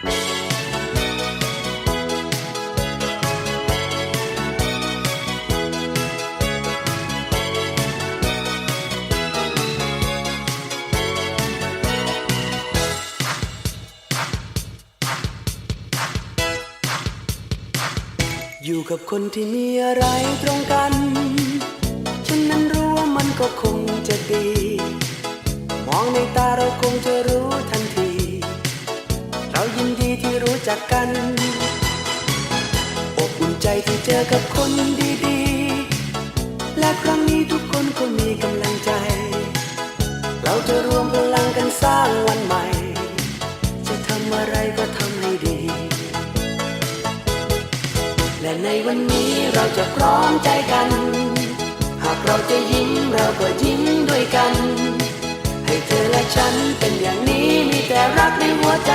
อยู่กับคนที่มีอะไรตรงกัน ฉันนั้นรู้ว่ามันก็คงจะดี มองในตาเราคงจะรู้ จักกัน อบอุ่นใจที่เจอกับคนดีๆ และครั้งนี้ทุกคนก็มีกำลังใจ เราจะรวมพลังกันสร้างวันใหม่ จะทำอะไรก็ทำให้ดี และในวันนี้เราจะพร้อมใจกัน หากเราจะยิ้มเราก็ยิ้มด้วยกัน ให้เธอและฉันเป็นอย่างนี้มีแต่รักในหัวใจ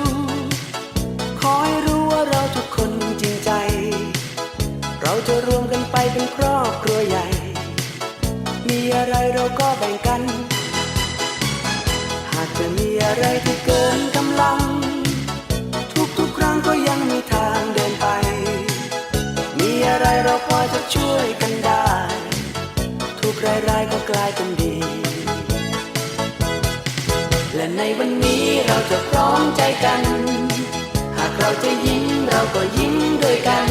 จะรวมกันไปเป็นครอบครัวใหญ่ มีอะไรเราก็แบ่งกัน หากจะมีอะไรที่เกินกำลัง ทุกๆครั้งก็ยังมีทางเดินไป มีอะไรเราพอจะช่วยกันได้ ทุกรายรายๆก็กลายเป็นดี และในวันนี้เราจะพร้อมใจกัน หากเราจะยิ้มเราก็ยิ้มด้วยกัน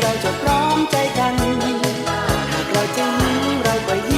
เราจะพร้อมใจกัน หากเราจะยิ้มเราก็ยิ้ม